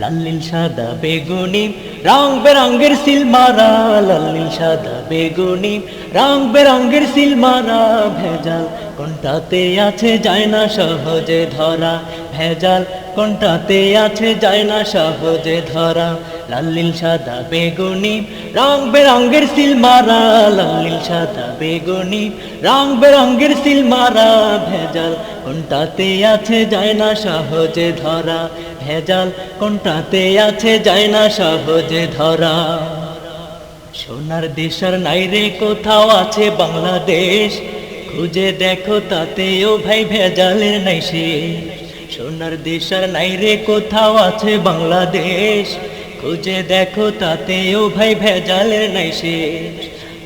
লাল্লিল সাদা বেগুনি, রং বেরঙ্গের সিল মারা লাল্লিল সাদা বেগুনি, রং বেরঙ্গের সিল মারা ভেজাল কোনটাতে আছে যায় না সহজে ধরা। ভেজাল কোনটাতে আছে যায় না সহজে ধরা। লাল্লিল সাদা বেগুনি, রং বেরঙ্গের সিল মারা লাল্লিল সাদা বেগুনি, রং বেরঙ্গের সিল মারা ভেজাল কোনটাতে আছে যায় না সহজে ধরা, ভেজাল কোনটাতে আছে যায় না সহজে ধরা। সোনার দেশের নাইরে কোথাও আছে বাংলাদেশ, খুঁজে দেখো তাতেও ভাই ভেজালের নাই শেষ সোনার দেশের নাইরে কোথাও আছে বাংলাদেশ খুঁজে দেখো তাতেও ভাই ভেজালের নাই শেষ।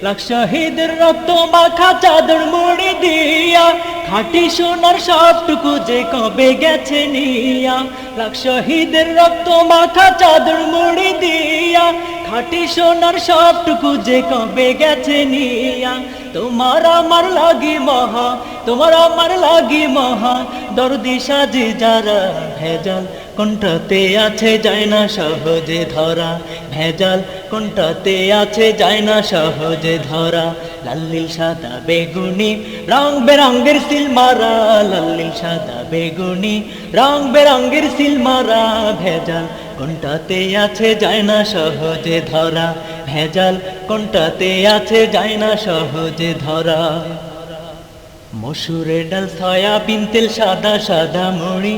লাখ শহীদের রক্ত মাখা চাদর মুড়ি দিয়া, খাটি সোনার সবটুকু যে কবে গেছে নিয়া। লাখ শহীদের রক্ত মাখা চাদর মুড়ি দিয়া, খাটি সোনার সবটুকু যে কবে গেছে নিয়া। তোমার আমার লাগি মহা, তোমার আমার লাগি মহা, দর্দি সাজে যারা ভেজাল কোনটাতে আছে যায় না সহজে ধরা, ভেজাল কোনটাতে আছে যায় না সহজে ধরা। লাল্লিল সাদা বেগুনি, রং বেরঙ্গের সিল মারা লাল্লিল সাদা বেগুনি, রং বেরঙ্গের সিল মারা, ভেজাল কোনটাতে আছে যায় না সহজে ধরা, ভেজাল কোনটাতে আছে যায় না সহজে ধরা। মসুরের ডাল, সয়াবিন তেল, সাদা সাদা মুড়ি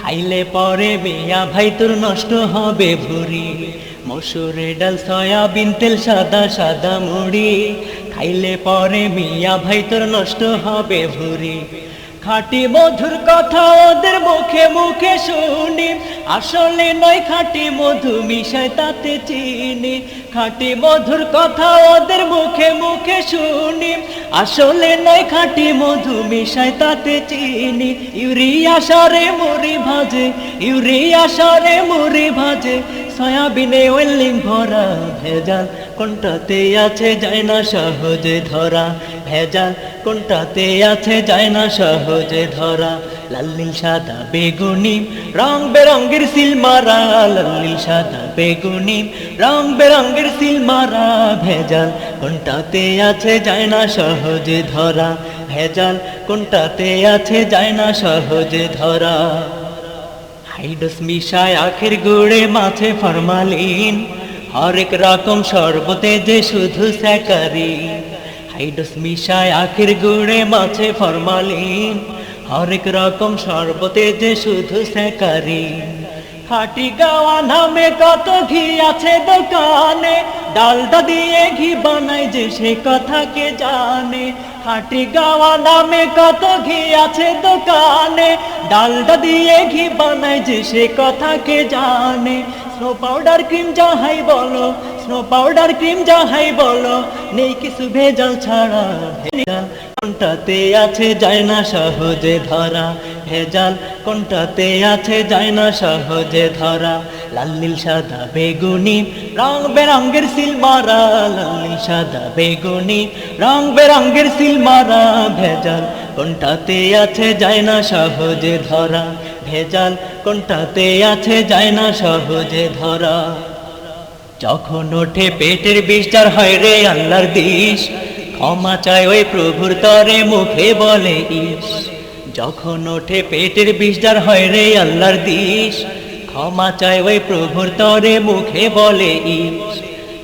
খাইলে পরে বেয়া ভাই তোর নষ্ট হবে ভুরি মসুরে ডাল, সয়াবিন তেল, সাদা সাদা মুড়ি। খাইলে পরে মিয়া ভাই তোর নষ্ট হবে ভুরি খাটি মধুর কথা ওদের মুখে মুখে শুনি। আসলে নয় খাটি মধু মিশায় তাতে চিনি। খাটি মধুর কথা ওদের মুখে মুখে শুনি। আসলে নয় খাটি মধু মিশায় তাতে চিনি। ইউরিয়া সারে মুড়ি ভাজে, ইউরিয়া সারে মুড়ি ভাজে। সয়াবিনে ওয়েলিং ভরা, ভেজাল কোনটাতে আছে যায় না সহজে ধরা। ভেজাল কোনটাতে আছে যায় না সহজে ধরা। লাল্লিল সাদা বেগুনি, রং বেরঙ্গের সিল মারা। লাল্লিল সাদা বেগুনি, রং বেরঙ্গের সিল মারা। ভেজাল কোনটাতে আছে যায় না সহজে ধরা। ভেজাল কোনটাতে আছে যায় না সহজে ধরা। হাইডস মিশায় আখের গুড়ে মাছে ফরমালিন। হরেক রকম শরবতে যে শুধু স্যাকারি। হাইডস মিশায় আখের গুড়ে মাছে ফরমালিন। হরেক রকম শরবতে যে শুধু স্যাকারি। খাটি গাওয়া নামে কত ঘি আছে দোকানে। ডালটা দিয়ে ঘি বানাই যে সে কথা কে জানে? খাটি গাওয়া নামে কত ঘি আছে দোকানে। ডালটা দিয়ে ঘি বানাই যে সে কথা কে জানে? স্নো পাউডার ক্রিম যাহাই বলো স্নো পাউডার ক্রিম যাহাই বলো, নেই কিছু ভেজাল ছাড়া। কোনটাতে আছে যায় না সহজে ধরা। ভেজাল, কোনটাতে আছে যায় না সহজে ধরা। লাল্লিল সাদা, বেগুনি, রং বেরঙ্গের সিল মারা। লাল্লিল সাদা, বেগুনি, রং বেরঙ্গের সিল মারা। ভেজাল, কোনটাতে আছে যায় না সহজে ধরা। ভেজাল, কোনটাতে আছে যায় না সহজে ধরা। যখন ওঠে পেটের বিস্তার হয় রে আল্লাহর দিস ক্ষমা চায় ওই প্রভুর তরে, মুখে বলে ইস। যখন ওঠে পেটের বিষদার হয় রে আল্লাহর দিস ক্ষমা চায় ওই প্রভুর তরে মুখে বলে ইস।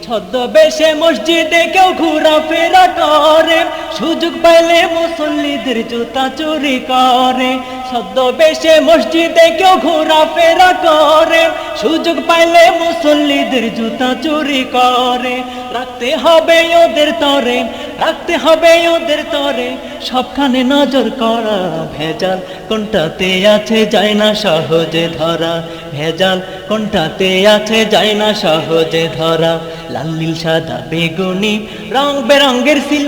ছদ্মবেশে মসজিদে কেউ ঘোরাফেরা করে সুযোগ পাইলে মুসল্লিদের জুতা চুরি করে। ছদ্মবেশে মসজিদে কেউ ঘোরাফেরা করে। সুযোগ পাইলে মুসল্লিদের জুতা চুরি করে। রাখতে হবে ওদের তরে, রাখতে হবে ওদের তরে। সবখানে নজর করা ভেজাল, কোনটাতে আছে যায় না সহজে ধরা। ভেজাল, কোনটাতে আছে যায় না সহজে ধরা। লাল্লিল সাদা, বেগুনি, রং বেরঙ্গের সিল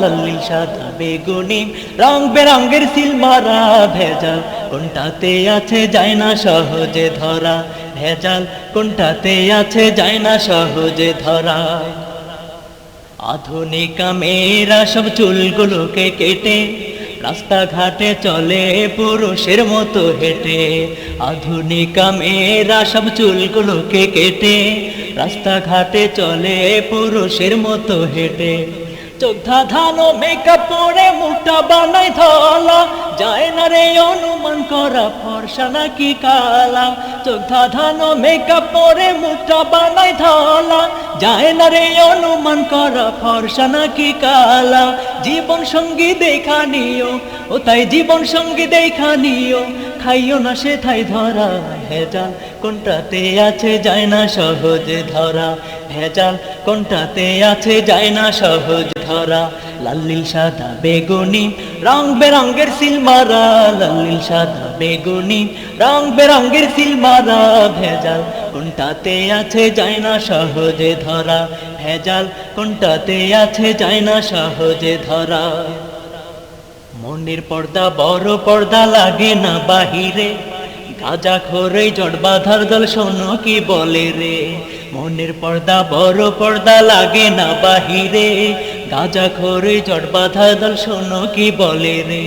মারা লাল্লিল সাদা বেগুনি, রং বেরঙ্গের সিল মারা ভেজাল। কোনটাতে আছে যায় না সহজে ধরা? ভেজাল, কোনটাতে আছে যায় না সহজে ধরা? আধুনিকা মেয়েরা সব চুলগুলোকে কেটে, রাস্তাঘাটে চলে পুরুষের মতো হেঁটে। আধুনিকা মেয়েরা সব চুলগুলোকে কেটে, রাস্তাঘাটে চলে পুরুষের মতো হেঁটে। চোখ ধানো মেকআপ পরে মুখটা বানাই ধলা। যায় না রে অনুমান করা ফর্সা নাকি কালা চোখ ধানো মেকআপ পরে মুখটা বানাই ধলা। যায় না রে অনুমান করা ফর্সা নাকি কালা জীবন সঙ্গী দেখা নিও, ও তাই জীবন সঙ্গী দেখা নিও। খাইও না সে থাই ধরা, ভেজাল কোনটাতে আছে যায় না সহজে ধরা। ভেজাল কোনটাতে আছে যায় না সহজ ধরা। লাল্লিল সাদা বেগুনি, রং বেরঙ্গের সিলমারা লাল্লিল সাদা বেগুনি, রং বেরঙ্গের সিলমারা, ভেজাল কোনটাতে আছে যায় না সহজে ধরা, ভেজাল কোনটাতে আছে যায় না সহজে ধরা। মনের পর্দা বড় পর্দা লাগে না বাহিরে, গাজা খোরে জট বাঁধার দল শোনো কি বলে রে? মনের পর্দা বড় পর্দা লাগে না বাহিরে গাজা খোরে জট বাঁধার দল শোনো কি বলে রে?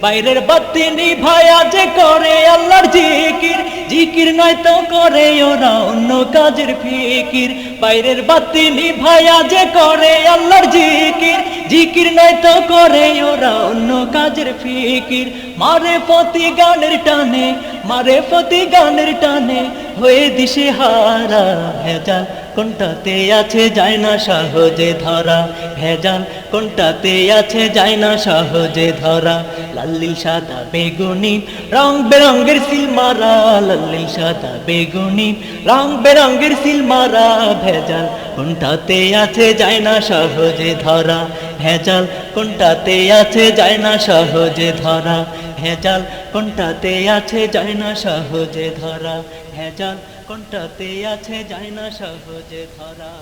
বাইরের বাতি নিভায়া যে করে আল্লাহর জিকির। জিকির নয় তো করে ওরা অন্য কাজের ফিকির। বাইরের বাতি নিভায়া যে করে আল্লাহর জিকির। জিকির নয় তো করে ওরা অন্য কাজের ফিকির। মারে পতি গানের টানে, মারে পতি গানের টানে, হয়ে দিশে হারা ভেজাল। কোনটাতে আছে যায় না সহজে ধরা? ভেজাল কোনটাতে আছে যায় না সহজে ধরা? লাল্লিল সাদা, বেগুনি রং বেরঙ্গের সিল মারা। লাল্লিল সাদা, বেগুনি রং বেরঙ্গের সিল মারা। ভেজাল কোনটাতে আছে যায় না সহজে ধরা? ভেজাল কোনটাতে আছে যায় না সহজে ধরা? ভেজাল কোনটাতে আছে যায় না সহজে ধরা? ভেজাল কোনটাতে আছে যায় না সহজে ধরা।